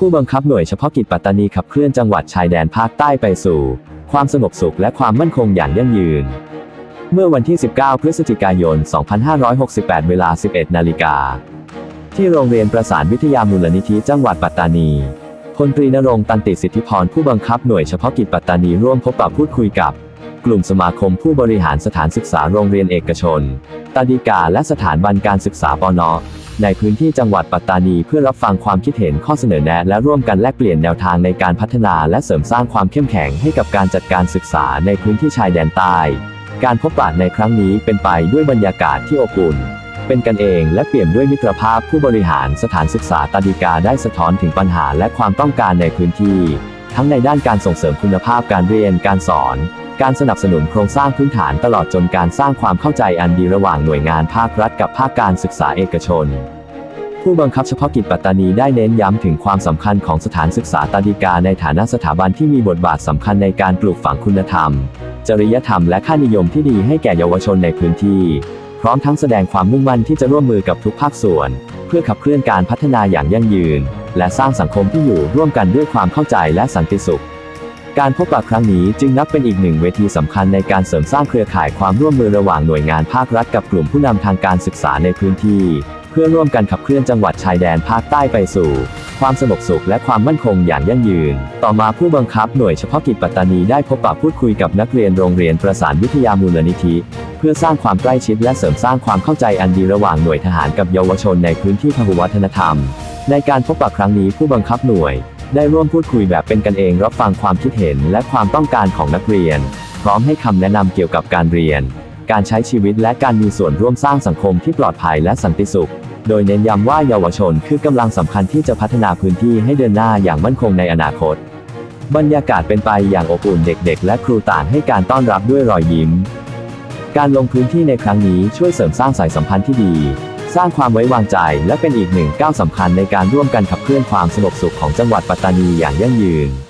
ผู้บังคับหน่วยเฉพาะกิจปัตตานีขับเคลื่อนจังหวัดชายแดนภาคใต้ไปสู่ ความสงบสุขและความมั่นคงอย่างยั่งยืน เมื่อวันที่ 19 พฤศจิกายน 2568 เวลา 11 นาฬิกา ที่โรงเรียนประสานวิทยามูลนิธิจังหวัดปัตตานี พลตรีนรงตันติสิทธิพรผู้บังคับหน่วยเฉพาะกิจปัตตานีร่วมพบปะพูดคุยกับ กลุ่มสมาคมผู้บริหารสถานศึกษาโรงเรียนเอกชน ตาดีกาและสถานบันการศึกษาปนอ ในพื้นที่จังหวัดปัตตานีเพื่อรับฟังความคิดเห็นข้อเสนอแนะ และร่วมกันแลกเปลี่ยนแนวทางในการพัฒนาและเสริมสร้างความเข้มแข็งให้กับการจัดการศึกษาในพื้นที่ชายแดนใต้ การพบปะในครั้งนี้เป็นไปด้วยบรรยากาศที่อบอุ่น เป็นกันเองและเปี่ยมด้วยมิตรภาพผู้บริหารสถานศึกษาตาดีกาได้สะท้อนถึงปัญหาและความต้องการในพื้นที่ ทั้งในด้านการส่งเสริมคุณภาพการเรียนการสอน การสนับสนุนโครงสร้างพื้นฐานตลอดจนการสร้างความเข้าใจอันดีระหว่างหน่วยงานภาครัฐกับภาคการศึกษาเอกชน ผู้บังคับเฉพาะกิจปัตตานีได้เน้นย้ำถึงความสำคัญของสถานศึกษาตาดีกาในฐานะสถาบันที่มีบทบาทสำคัญในการปลูกฝังคุณธรรม จริยธรรมและค่านิยมที่ดีให้แก่เยาวชนในพื้นที่ พร้อมทั้งแสดงความมุ่งมั่นที่จะร่วมมือกับทุกภาคส่วน เพื่อขับเคลื่อนการพัฒนาอย่างยั่งยืน และสร้างสังคมที่อยู่ร่วมกันด้วยความเข้าใจและสันติสุข การพบปะครั้งนี้จึงนับเป็นอีกหนึ่งเวทีสำคัญในการเสริมสร้างเครือข่ายความร่วมมือระหว่างหน่วยงานภาครัฐกับกลุ่มผู้นำทางการศึกษาในพื้นที่ เพื่อร่วมกันขับเคลื่อนจังหวัดชายแดนภาคใต้ไปสู่ ความสงบสุขและความมั่นคงอย่างยั่งยืน ต่อมาผู้บังคับหน่วยเฉพาะกิจปัตตานีได้พบปะพูดคุยกับนักเรียนโรงเรียนประสานวิทยามูลนิธิ เพื่อสร้างความใกล้ชิดและเสริมสร้างความเข้าใจอันดีระหว่างหน่วยทหารกับเยาวชนในพื้นที่พหุวัฒนธรรม ในการพบปะครั้งนี้ผู้บังคับหน่วย ได้ร่วมพูดคุยแบบเป็นกันเองรับฟังความคิดเห็นและความต้องการของนักเรียน พร้อมให้คำแนะนำเกี่ยวกับการเรียน การใช้ชีวิตและการมีส่วนร่วมสร้างสังคมที่ปลอดภัยและสันติสุข โดยเน้นย้ำว่าเยาวชนคือกำลังสำคัญที่จะพัฒนาพื้นที่ให้เดินหน้าอย่างมั่นคงในอนาคต บรรยากาศเป็นไปอย่างอบอุ่นเด็ก ๆ และครูต่างให้การต้อนรับด้วยรอยยิ้ม การลงพื้นที่ในครั้งนี้ช่วยเสริมสร้างสายสัมพันธ์ที่ดี สร้างความไว้วางใจ และเป็นอีกหนึ่งก้าวสำคัญในการร่วมกันขับเคลื่อนความสงบสุขของจังหวัดปัตตานีอย่างยั่งยืน